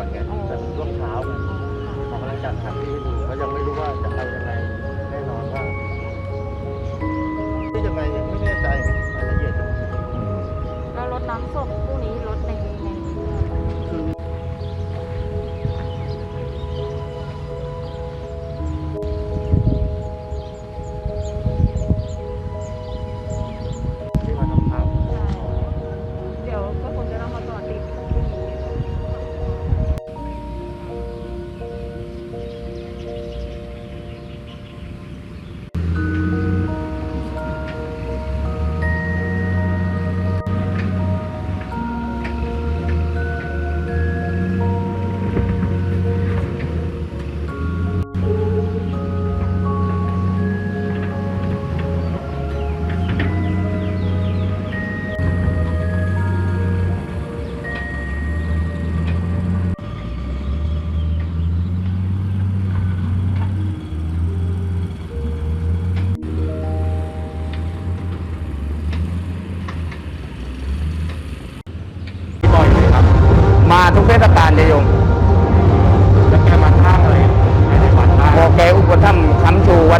อนไงแต่เป็นช่วงเช้าไงเรากำลังจัดแผนที่ให้ดูก็ยังไม่รู้ว่าจะเอายังไงแน่นอนว่าที่ยังไงยังไม่แน่ใจไงรายละเอียดจะแล้วรถน้ำศพพรุ่งนี้รถใน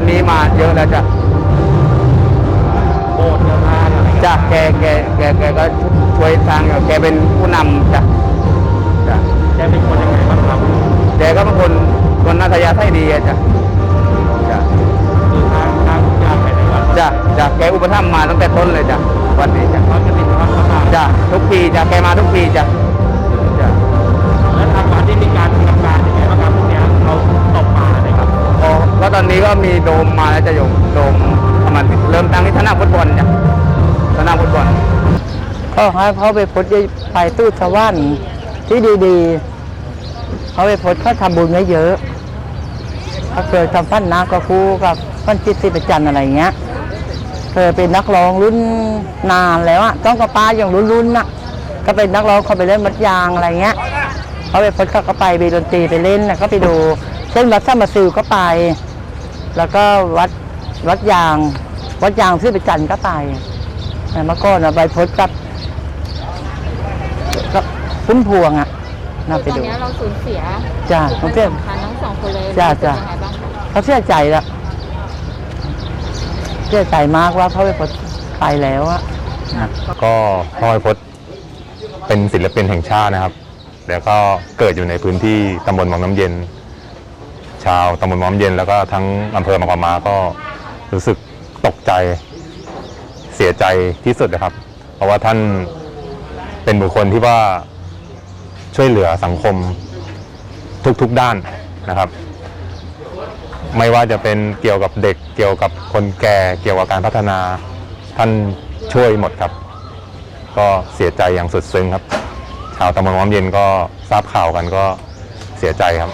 นนี้มาเยอะแล้วจ้ะโบสถ์เจ้าท่าอะไรจ้ะแกแกแกแกก็ช่วยสร้างอยู่แกเป็นผู้นำจ้ะจ้ะแกเป็นคนยังไงบ้างครับแกก็เป็นคนคนนัทยาไทยดีอะจ้ะจ้ะคือทางทางทุกอย่างภายในวัดจ้ะจ้ะแกอุปถัมภ์มาตั้งแต่ต้นเลยจ้ะวันนี้จ้ะวัดกระถิ่นวัดพระบาทจ้ะทุกปีจ้ะแกมาทุกปีจ้ะจ้ะ อก็ตอนนี้ก็มีโดมมาแล้วจะโยมโดมประมาณเริ่มตั้งที่สนามฟุตบอลจ้ะสนามฟุตบอลก็ให้เขาไปพดไปตู้สวรรค์ที่ดีๆเขาไปพดเขาทำบุญไว้เยอะเขาเคยทำพันนากับครูกับพันจิตติประจันอะไรเงี้ยเคยเป็นนักร้องรุ่นนานแล้วอะต้องกระป้าอย่างรุ่นๆน่ะ ก็เป็นนักร้องเขาไปเล่นมัดยางอะไรเงี้ยเขาไปพดเขาก็ไปไปดนตรีไปเล่นนะก็ไปดูเช่นวัดสมซิวก็ไป แล้วก็วัดวัดยาง วัดยางที่ประจันก็ไปแต่เมื่อก่อนอะไปพดกับก็พุ่มพวงอะน่าไปตอนดูนี้เราสูญเสียจ้ะคน้องนเพื่อนสำคัญทั้งสองคนเลยจ้ะจ้ะรู้สึกยังไงบ้างคะเขาเสียใจละเสียใจมากว่าเขาไปพดไปแล้วอะก็พ่อไอพจน์เป็นศิลปินแห่งชาตินะครับ แล้วก็เกิดอยู่ในพื้นที่ตำบลวังน้ำเย็น ชาวตำบลวังน้ำเย็นแล้วก็ทั้งอำเภอบางปะมาก็รู้สึกตกใจเสียใจที่สุดนะครับ เพราะว่าท่านเป็นบุคคลที่ว่าช่วยเหลือสังคมทุกๆด้านนะครับ ไม่ว่าจะเป็นเกี่ยวกับเด็กเกี่ยวกับคนแก่เกี่ยวกับการพัฒนาท่านช่วยหมดครับ ก็เสียใจอย่างสุดซึ้งครับ ชาวตำบลวังน้ำเย็นก็ทราบข่าวกันก็เสียใจครับ